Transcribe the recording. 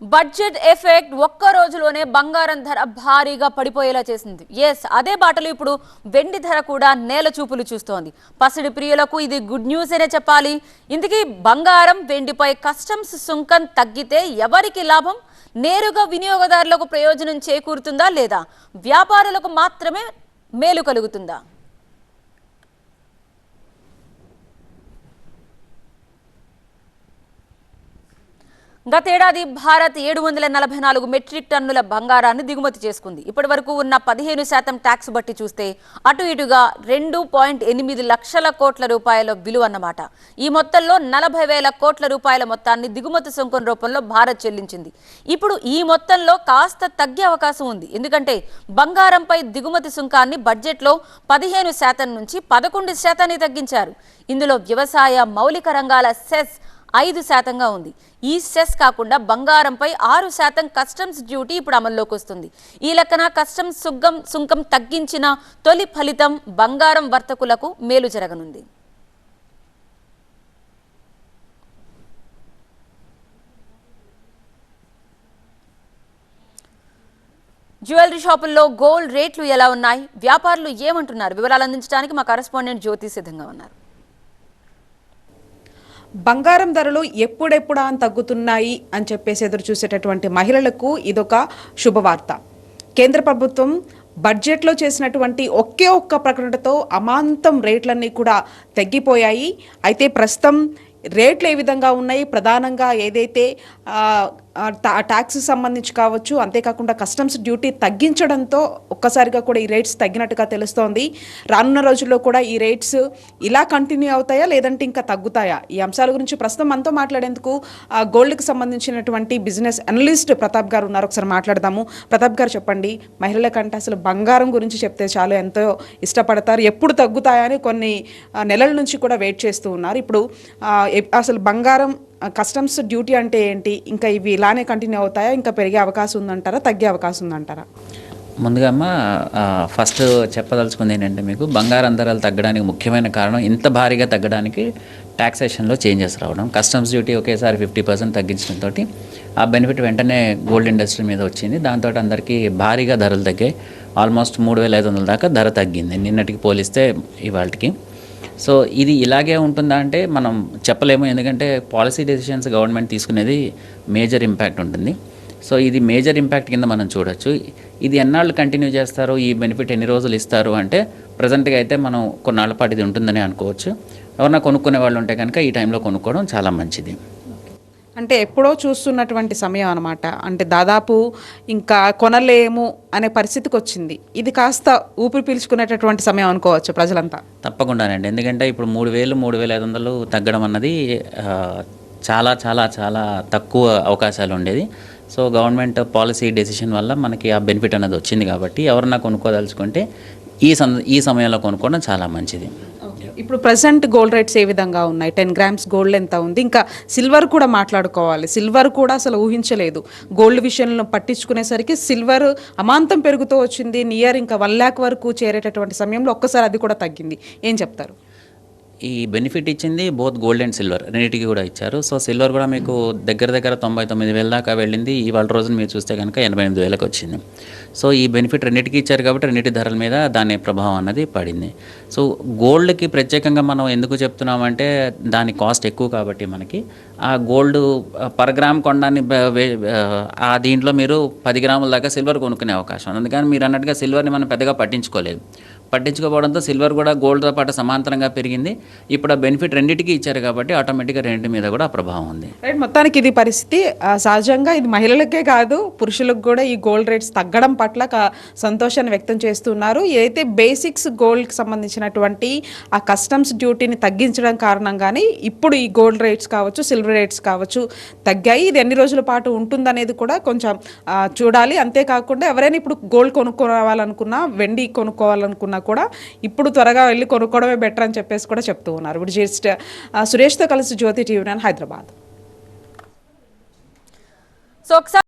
Budget effect ఒక్క రోజులోనే బంగారం ధర భారీగా పడిపోయేలా చేసింది. ఎస్ అదే బాటలో ఇప్పుడు వెండి ధర కూడా నేల చూపులు చూస్తోంది. పసిడి ప్రియులకు ఇది గుడ్ న్యూస్ అనే చెప్పాలి. ఇందుకీ బంగారం వెండిపై కస్టమ్స్ సుంకం తగ్గితే ఎవరికి లాభం? నేరుగా వినియోగదారులకు ప్రయోజనం చేకూరుతుందా లేదా? వ్యాపారులకు మాత్రమే మేలు కలుగుతుందా? గతేడాది భారత్ ఏడు వందల నలభై నాలుగు మెట్రిక్ టన్నుల బంగారాన్ని దిగుమతి చేసుకుంది. ఇప్పటి వరకు ఉన్న పదిహేను శాతం ట్యాక్స్ బట్టి చూస్తే అటు ఇటుగా రెండు పాయింట్ ఎనిమిది లక్షల కోట్ల రూపాయల విలువ అన్నమాట. ఈ మొత్తంలో నలభై వేల కోట్ల రూపాయల మొత్తాన్ని దిగుమతి సుంకం రూపంలో భారత్ చెల్లించింది. ఇప్పుడు ఈ మొత్తంలో కాస్త తగ్గే అవకాశం ఉంది. ఎందుకంటే బంగారంపై దిగుమతి సుంకాన్ని బడ్జెట్లో పదిహేను శాతం నుంచి పదకొండు శాతాన్ని తగ్గించారు. ఇందులో వ్యవసాయ మౌలిక రంగాల సెస్ ఐదు శాతంగా ఉంది. ఈ సెస్ కాకుండా బంగారంపై ఆరు శాతం కస్టమ్స్ డ్యూటీ ఇప్పుడు అమల్లోకి వస్తుంది. ఈ లెక్కన కస్టమ్స్ సుగ్గం సుంకం తగ్గించిన తొలి ఫలితం బంగారం వర్తకులకు మేలు జరగనుంది. జ్యువెలరీ షాపుల్లో గోల్డ్ రేట్లు ఎలా ఉన్నాయి? వ్యాపారులు ఏమంటున్నారు? వివరాలు అందించడానికి మా కరెస్పాండెంట్ జ్యోతి సిద్ధంగా ఉన్నారు. బంగారం ధరలు ఎప్పుడెప్పుడా అని తగ్గుతున్నాయి అని చెప్పేసి ఎదురు చూసేటటువంటి మహిళలకు ఇదొక శుభవార్త. కేంద్ర ప్రభుత్వం బడ్జెట్లో చేసినటువంటి ఒకే ఒక్క ప్రకటనతో అమాంతం రేట్లన్నీ కూడా తగ్గిపోయాయి. అయితే ప్రస్తుతం రేట్లు ఏ విధంగా ఉన్నాయి? ప్రధానంగా ఏదైతే ట్యాక్స్ సంబంధించి కావచ్చు అంతేకాకుండా కస్టమ్స్ డ్యూటీ తగ్గించడంతో ఒక్కసారిగా కూడా ఈ రేట్స్ తగ్గినట్టుగా తెలుస్తోంది. రానున్న రోజుల్లో కూడా ఈ రేట్స్ ఇలా కంటిన్యూ అవుతాయా లేదంటే ఇంకా తగ్గుతాయా? ఈ అంశాల గురించి ప్రస్తుతం మనతో మాట్లాడేందుకు గోల్డ్కి సంబంధించినటువంటి బిజినెస్ అనలిస్ట్ ప్రతాప్ గారు ఉన్నారు. ఒకసారి మాట్లాడదాము. ప్రతాప్ గారు చెప్పండి. మహిళల కంటే అసలు బంగారం గురించి చెప్తే చాలు ఎంతో ఇష్టపడతారు. ఎప్పుడు తగ్గుతాయని కొన్ని నెలల నుంచి కూడా వెయిట్ చేస్తూ ఉన్నారు. ఇప్పుడు అసలు బంగారం కస్టమ్స్ డ్యూటీ అంటే ఏంటి? ఇంకా ఇవి ఇలానే కంటిన్యూ అవుతాయా? ఇంకా పెరిగే అవకాశం ఉందంటారా? తగ్గే అవకాశం ఉందంటారా? ముందుగా అమ్మ ఫస్ట్ చెప్పదలుచుకుంది ఏంటంటే మీకు బంగారం అంతరాలు తగ్గడానికి ముఖ్యమైన కారణం ఇంత భారీగా తగ్గడానికి ట్యాక్సేషన్లో చేంజెస్ రావడం. కస్టమ్స్ డ్యూటీ ఒకేసారి ఫిఫ్టీ పర్సెంట్ తగ్గించడంతో ఆ బెనిఫిట్ వెంటనే గోల్డ్ ఇండస్ట్రీ మీద వచ్చింది. దాంతో అందరికీ భారీగా ధరలు తగ్గాయి. ఆల్మోస్ట్ మూడు వేల ఐదు వందల దాకా ధర తగ్గింది. నిన్నటికి పోలిస్తే ఇవాళకి. సో ఇది ఇలాగే ఉంటుందా అంటే మనం చెప్పలేము ఎందుకంటే పాలసీ డెసిషన్స్ గవర్నమెంట్ తీసుకునేది మేజర్ ఇంపాక్ట్ ఉంటుంది. సో ఇది మేజర్ ఇంపాక్ట్ కింద మనం చూడొచ్చు. ఇది ఎన్నాళ్ళు కంటిన్యూ చేస్తారు ఈ బెనిఫిట్ ఎన్ని రోజులు ఇస్తారు అంటే ప్రజెంట్గా అయితే మనం కొన్నాళ్ళ పాటు ఇది ఉంటుందని అనుకోవచ్చు. ఎవరన్నా కొనుక్కునే వాళ్ళు ఉంటే కనుక ఈ టైంలో కొనుక్కోవడం చాలా మంచిది. అంటే ఎప్పుడో చూస్తున్నటువంటి సమయం అనమాట అంటే దాదాపు ఇంకా కొనలేము అనే పరిస్థితికి వచ్చింది. ఇది కాస్త ఊపిరి పీల్చుకునేటటువంటి సమయం అనుకోవచ్చు ప్రజలంతా. తప్పకుండానండి. ఎందుకంటే ఇప్పుడు మూడు వేలు మూడు వేల ఐదు వందలు తగ్గడం అన్నది చాలా చాలా చాలా తక్కువ అవకాశాలు ఉండేది. సో గవర్నమెంట్ పాలసీ డెసిషన్ వల్ల మనకి ఆ బెనిఫిట్ అనేది వచ్చింది కాబట్టి ఎవరన్నా కొనుక్కోదలుచుకుంటే ఈ సం ఈ సమయంలో కొనుక్కోవడం చాలా మంచిది. ఇప్పుడు ప్రజెంట్ గోల్డ్ రేట్స్ ఏ విధంగా ఉన్నాయి? టెన్ గ్రామ్స్ గోల్డ్ ఎంత ఉంది? ఇంకా సిల్వర్ కూడా మాట్లాడుకోవాలి. సిల్వర్ కూడా అసలు ఊహించలేదు. గోల్డ్ విషయంలో పట్టించుకునేసరికి సిల్వర్ అమాంతం పెరుగుతూ వచ్చింది. నియర్ ఇంకా వన్ ల్యాక్ వరకు చేరేటటువంటి సమయంలో ఒక్కసారి అది కూడా తగ్గింది. ఏం చెప్తారు? ఈ బెనిఫిట్ ఇచ్చింది బోత్ గోల్డ్ అండ్ సిల్వర్. రెండింటికి కూడా ఇచ్చారు. సో సిల్వర్ కూడా మీకు దగ్గర దగ్గర తొంభై తొమ్మిది వేల దాకా వెళ్ళింది. ఇవాళ రోజున మీరు చూస్తే కనుక ఎనభై ఎనిమిది వేలకు వచ్చింది. సో ఈ బెనిఫిట్ రెండింటికి ఇచ్చారు కాబట్టి రెండింటి ధరల మీద దాని ప్రభావం అన్నది పడింది. సో గోల్డ్కి ప్రత్యేకంగా మనం ఎందుకు చెప్తున్నామంటే దాని కాస్ట్ ఎక్కువ కాబట్టి మనకి. ఆ గోల్డ్ పర్ గ్రామ్ కొనడాన్ని ఆ దీంట్లో మీరు పది గ్రాముల దాకా సిల్వర్ కొనుక్కునే అవకాశం ఉంది. అందుకని మీరు అన్నట్టుగా సిల్వర్ని మనం పెద్దగా పట్టించుకోలేదు. పట్టించుకోవడంతో సిల్వర్ కూడా గోల్డ్తో పాటు సమాంతరంగా పెరిగింది. ఇప్పుడు ఆ బెనిఫిట్ రెండింటికి ఇచ్చారు కాబట్టి ఆటోమేటిక్గా రెండింటి మీద కూడా ప్రభావం ఉంది. రైట్ మొత్తానికి ఇది పరిస్థితి. సహజంగా ఇది మహిళలకే కాదు పురుషులకు కూడా ఈ గోల్డ్ రేట్స్ తగ్గడం పట్ల సంతోషాన్ని వ్యక్తం చేస్తున్నారు. ఏదైతే బేసిక్స్ గోల్డ్కి సంబంధించినటువంటి ఆ కస్టమ్స్ డ్యూటీని తగ్గించడం కారణంగానే ఇప్పుడు ఈ గోల్డ్ రేట్స్ కావచ్చు సిల్వర్ రేట్స్ కావచ్చు తగ్గాయి. ఇది ఎన్ని రోజుల పాటు ఉంటుందనేది కూడా కొంచెం చూడాలి. అంతేకాకుండా ఎవరైనా ఇప్పుడు గోల్డ్ కొనుక్కోవాలనుకున్నా వెండి కొనుక్కోవాలనుకున్నా కూడా ఇప్పుడు త్వరగా వెళ్ళి కొనుక్కోవడమే బెటర్ అని చెప్పేసి కూడా చెప్తూ ఉన్నారు. ఇప్పుడు జస్ట్ సురేష్తో కలిసి Jyothi TV nine Hyderabad. So ఒకసారి